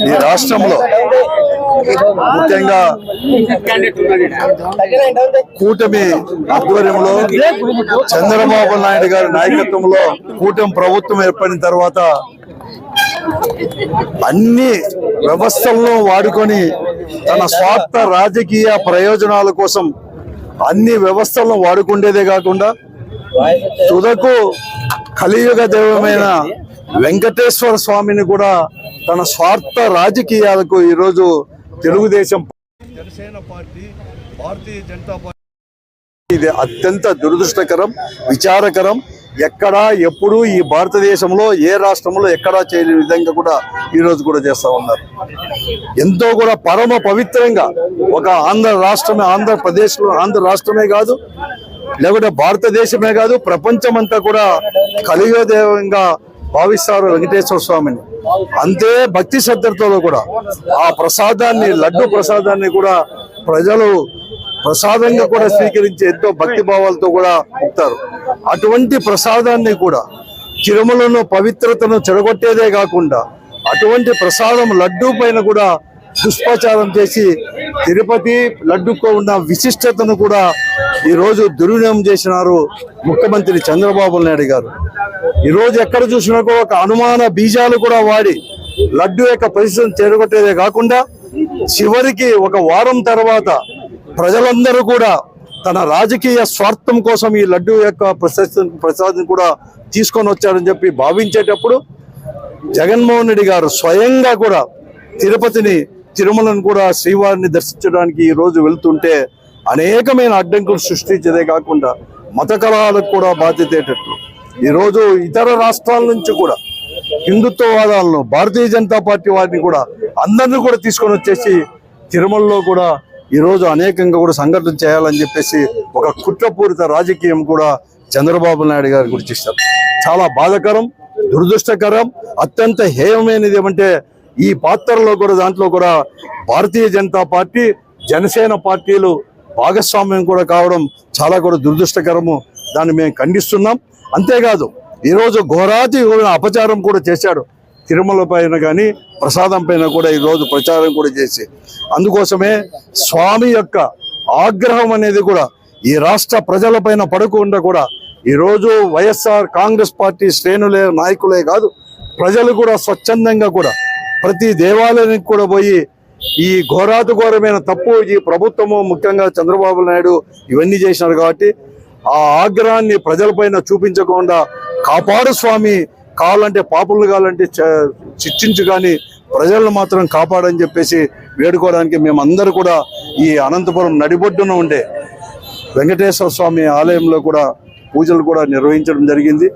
ఈ రాష్ట్రంలో ముఖ్యంగా కూటమి ఆధ్వర్యంలో చంద్రబాబు నాయుడు గారి నాయకత్వంలో కూటమి ప్రభుత్వం ఏర్పడిన తర్వాత అన్ని వ్యవస్థలను వాడుకొని తన స్వార్థ రాజకీయ ప్రయోజనాల కోసం అన్ని వ్యవస్థలను వాడుకుండేదే కాకుండా తుదకు కలియుగ దైవమైన వెంకటేశ్వర స్వామిని కూడా తన స్వార్థ రాజకీయాలకు ఈరోజు తెలుగుదేశం జనసేన పార్టీ భారతీయ జనతా పార్టీ ఇది అత్యంత దురదృష్టకరం విచారకరం. ఎక్కడా ఎప్పుడు ఈ భారతదేశంలో ఏ రాష్ట్రంలో ఎక్కడా చేయని విధంగా కూడా ఈ రోజు కూడా చేస్తా ఉన్నారు. ఎంతో కూడా పరమ పవిత్రంగా ఒక ఆంధ్ర రాష్ట్రమే ఆంధ్రప్రదేశ్లో ఆంధ్ర రాష్ట్రమే కాదు లేకుంటే భారతదేశమే కాదు ప్రపంచమంతా కూడా కలియోదేవంగా భావిస్తారు వెంకటేశ్వర స్వామిని. అంతే భక్తి శ్రద్ధలతో కూడా ఆ ప్రసాదాన్ని లడ్డు ప్రసాదాన్ని కూడా ప్రజలు ప్రసాదంగా కూడా స్వీకరించి ఎంతో భక్తి భావాలతో కూడా ఉంటారు అటువంటి ప్రసాదాన్ని కూడా తిరుమలను పవిత్రతను చెడగొట్టేదే కాకుండా అటువంటి ప్రసాదం లడ్డూ పైన కూడా దుష్ప్రచారం చేసి తిరుపతి లడ్డుకు ఉన్న విశిష్టతను కూడా ఈరోజు దుర్వినియోగం చేసినారు ముఖ్యమంత్రి చంద్రబాబు నాయుడు గారు. ఈరోజు ఎక్కడ చూసినా కూడా ఒక అనుమాన బీజాలు కూడా వాడి లడ్డు యొక్క పరిస్థితిని చేరగొట్టేదే కాకుండా చివరికి ఒక వారం తర్వాత ప్రజలందరూ కూడా తన రాజకీయ స్వార్థం కోసం ఈ లడ్డు యొక్క ప్రశస్తి ప్రసాదం కూడా తీసుకొని వచ్చారని చెప్పి భావించేటప్పుడు జగన్మోహన్ రెడ్డి గారు స్వయంగా కూడా తిరుపతిని తిరుమలను కూడా శ్రీవారిని దర్శించడానికి ఈ రోజు వెళ్తుంటే అనేకమైన అడ్డంకులు సృష్టించేదే కాకుండా మత కలహాలకు కూడా బాధ్యతేటట్లు ఈరోజు ఇతర రాష్ట్రాల నుంచి కూడా హిందుత్వవాదాలను భారతీయ జనతా పార్టీ వారిని కూడా అందరినీ కూడా తీసుకొని వచ్చేసి తిరుమలలో కూడా ఈరోజు అనేకంగా కూడా సంఘటన చేయాలని చెప్పేసి ఒక కుట్రపూరిత రాజకీయం కూడా చంద్రబాబు నాయుడు గారు గుర్తిస్తారు చాలా బాధాకరం దురదృష్టకరం అత్యంత హేయమైనది ఏమంటే ఈ పాత్రలో కూడా దాంట్లో కూడా భారతీయ జనతా పార్టీ జనసేన పార్టీలు భాగస్వామ్యం కూడా కావడం చాలా కూడా దురదృష్టకరము. దాన్ని మేము ఖండిస్తున్నాం. అంతేకాదు ఈరోజు ఘోరాతి అపచారం కూడా చేశాడు. తిరుమల పైన కానీ ప్రసాదం పైన కూడా ఈరోజు ప్రచారం కూడా చేసి. అందుకోసమే స్వామి యొక్క ఆగ్రహం అనేది కూడా ఈ రాష్ట్ర ప్రజలపైన పడకుండా కూడా ఈరోజు వైఎస్ఆర్ కాంగ్రెస్ పార్టీ శ్రేణులే నాయకులే కాదు ప్రజలు కూడా స్వచ్ఛందంగా కూడా ప్రతి దేవాలయానికి కూడా పోయి ఈ ఘోరాతఘోరమైన తప్పు ఈ ప్రభుత్వము ముఖ్యంగా చంద్రబాబు నాయుడు ఇవన్నీ చేసినారు కాబట్టి ఆ ఆగ్రహాన్ని ప్రజలపైన చూపించకుండా కాపాడు స్వామి. కావాలంటే పాపులు కావాలంటే చ- శిక్షించు కానీ ప్రజలను మాత్రం కాపాడని చెప్పేసి వేడుకోవడానికి మేమందరూ కూడా ఈ అనంతపురం నడిబొడ్డున ఉండే వెంకటేశ్వర స్వామి ఆలయంలో కూడా పూజలు కూడా నిర్వహించడం జరిగింది.